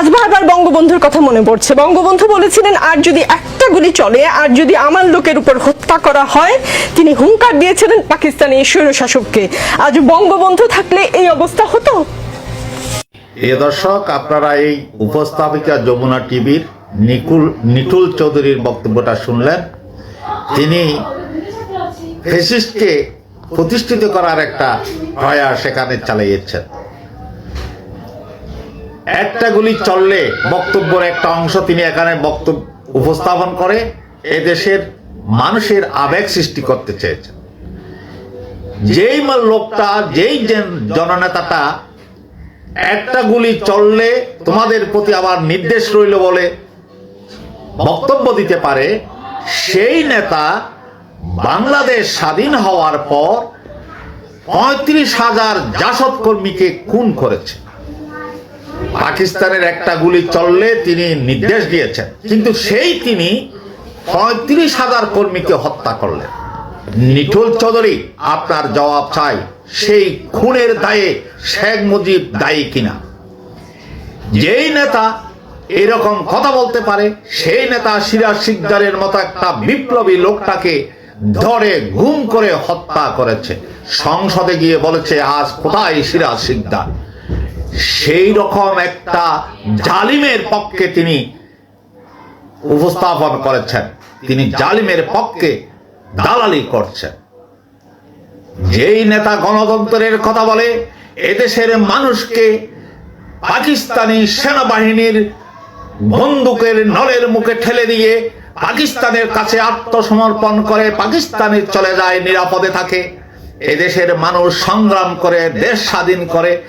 আজ বারবার বঙ্গবন্ধুর কথা মনে পড়ছে। বঙ্গবন্ধু বলেছিলেন, আর যদি একটা গুলি চলে, আর যদি আমার লোকের উপর হত্যা করা হয়, তিনি হুঙ্কার দিয়েছিলেন পাকিস্তানি স্বৈরশাসককে। আজ বঙ্গবন্ধু থাকলে এই অবস্থা হতো? প্রিয় দর্শক, আপনারা এই উপস্থাপিকা যমুনা টিভির নিকুল নিটুল চৌধুরীর বক্তব্যটা শুনলেন। তিনি ফেসিস্টকে প্রতিষ্ঠিত করার একটা প্রয়াস সেখানে চালিয়েছেন। একটা গুলি চললে বক্তব্যের একটা অংশ তিনি এখানে বক্তব্য উপস্থাপন করে এদেশের মানুষের আবেগ সৃষ্টি করতে চেয়েছেন। যেই লোকটা, যেই জন- জননেতাটা একটা গুলি চললে তোমাদের প্রতি আবার নির্দেশ রইল বলে বক্তব্য দিতে পারে, সেই নেতা বাংলাদেশ স্বাধীন হওয়ার পর পঁয়ত্রিশ হাজার জাসদ কর্মীকে খুন করেছে। পাকিস্তানের একটা গুলি চললে তিনি নির্দেশ দিয়েছেন। কিন্তু সেই তিনি পঁয়ত্রিশ হাজার কর্মীকে হত্যা করলেন। নিঠুল চৌধুরী, আপনার জবাব চাই, সেই খুনের দায়ে শেখ মুজিব দায়ী কিনা? যেই নেতা এরকম কথা বলতে পারে, সেই নেতা সিরাজ সিকদারের মতো একটা বিপ্লবী লোকটাকে ধরে ঘুম করে হত্যা করেছে। সংসদে গিয়ে বলেছে, আজ কোথায় সিরাজ সিকদার সেই রকম একটা জালিমের পক্ষে তিনি উপস্থাপন করেছেন। তিনি জালিমের পক্ষে দালালি করছেন। যেই নেতা গণতন্ত্রের কথা বলে, এদেশের মানুষকে পাকিস্তানি সেনাবাহিনীর বন্দুকের নলের মুখে ঠেলে দিয়ে পাকিস্তানের কাছে আত্মসমর্পণ করে পাকিস্তানে চলে যায়, নিরাপদে থাকে। এদেশের মানুষ সংগ্রাম করে, দেশ স্বাধীন করে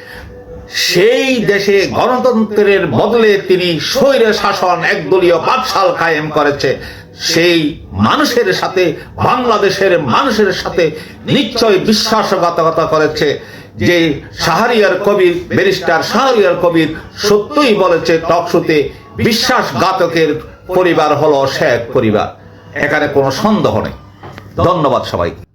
সেই দেশে গণতন্ত্রের বদলে তিনি স্বৈর শাসন, একদলীয় বাকশাল কায়েম করেছে। সেই মানুষের সাথে, বাংলাদেশের মানুষের সাথে নিশ্চয় বিশ্বাসঘাতকতা করেছে। যে শাহরিয়ার কবির, ব্যারিস্টার শাহরিয়ার কবির সত্যই বলেছে, টকশুতে বিশ্বাসঘাতকের পরিবার হলো শেখ পরিবার। এখানে কোনো সন্দেহ নেই। ধন্যবাদ সবাইকে।